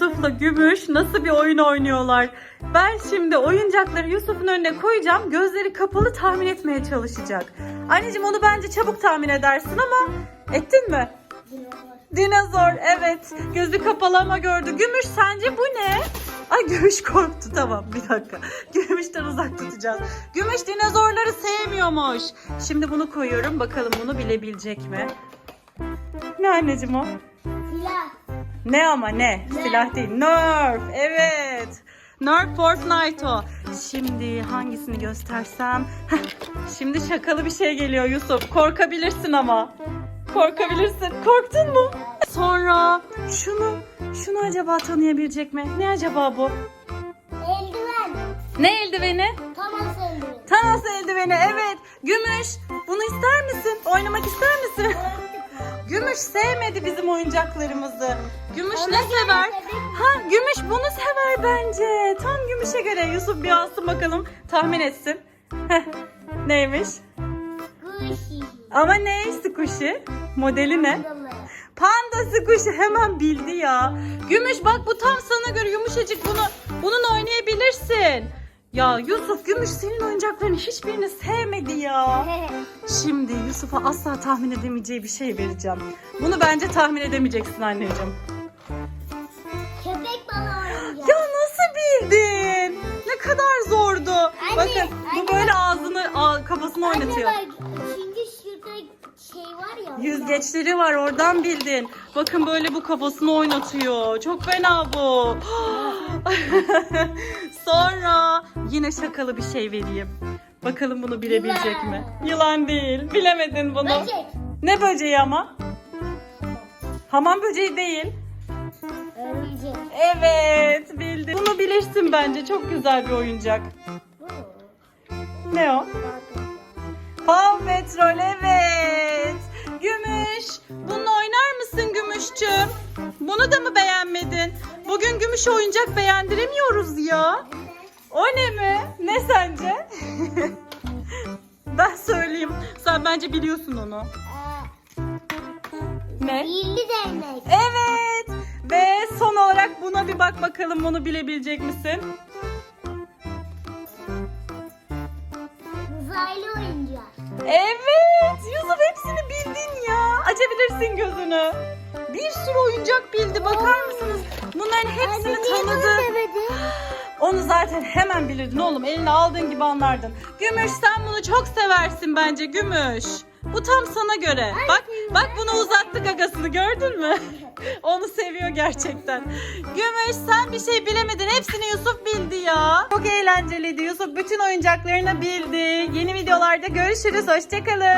Yusuf'la Gümüş nasıl bir oyun oynuyorlar. Ben şimdi oyuncakları Yusuf'un önüne koyacağım. Gözleri kapalı tahmin etmeye çalışacak. Anneciğim onu bence çabuk tahmin edersin ama ettin mi? Dinozor evet. Gözü kapalı ama gördü. Gümüş sence bu ne? Ay Gümüş korktu tamam bir dakika. Gümüşten uzak tutacağız. Gümüş dinozorları sevmiyormuş. Şimdi bunu koyuyorum bakalım bunu bilebilecek mi? Ne anneciğim o? Silah. Ne ama ne? Silah değil. Nerf. Evet. Nerf Fortnite o. Şimdi hangisini göstersem? Heh, Şimdi şakalı bir şey geliyor Yusuf. Korkabilirsin ama. Korkabilirsin. Korktun mu? Sonra şunu, şunu acaba tanıyabilecek mi? Ne acaba bu? Eldiven. Ne eldiveni? Tamam eldiven. Thanos eldiveni. Evet. Gümüş. Bunu ister misin? Oynamak ister misin? Gümüş sevmedi bizim oyuncaklarımızı. Gümüş ne sever? Ha Gümüş bunu sever bence. Tam Gümüş'e göre. Yusuf bir alsın bakalım. Tahmin etsin. Heh, Neymiş? Kuşi. Ama ne? Squishy. Modeli ne? Panda Squishy hemen bildi ya. Gümüş bak bu tam sana göre yumuşacık bunu. Bunun oynayabilirsin. Ya Yusuf Gümüş senin oyuncakların hiçbirini sevmedi ya. Şimdi Yusuf'a asla tahmin edemeyeceği bir şey vereceğim. Bunu bence tahmin edemeyeceksin anneciğim. Köpek balığı. Ya nasıl bildin? Ne kadar zordu. Bakın bu anne. böyle ağzını ağ- kafasını oynatıyor. Anne bak şimdi şurada şey var ya. Yüzgeçleri var oradan bildin. Bakın böyle bu kafasını oynatıyor. Çok fena bu. Sonra yine şakalı bir şey vereyim. Bakalım bunu bilebilecek mi? Yılan değil. Bilemedin bunu. Böcek. Ne böceği ama? Hamam böceği değil. Örümcek. Evet bildin. Bunu bilirsin bence. Çok güzel bir oyuncak. Ne o? Paw Patrol evet. Gümüş. Bununla oynar mısın Gümüşçüm? Bunu da mı beğenmedin? Bugün Gümüş oyuncak beğendiremiyoruz ya. O ne mi? Ne sence? ben söyleyeyim. Sen bence biliyorsun onu. Ne? Birli değnek. Evet. Ve son olarak buna bir bak bakalım bunu bilebilecek misin? Uzaylı oyuncak. Evet. Yusuf hepsini bildin ya. Açabilirsin gözünü. Bir sürü oyuncak bildi. Bakar mısınız? Bunların hepsini tanıdı. Onu zaten hemen bilirdin oğlum. Eline aldığın gibi anlardın. Gümüş sen bunu çok seversin bence Gümüş. Bu tam sana göre. Bak bak bunu uzattı gagasını gördün mü? Onu seviyor gerçekten. Gümüş sen bir şey bilemedin. Hepsini Yusuf bildi ya. Çok eğlenceliydi. Yusuf bütün oyuncaklarını bildi. Yeni videolarda görüşürüz. Hoşçakalın.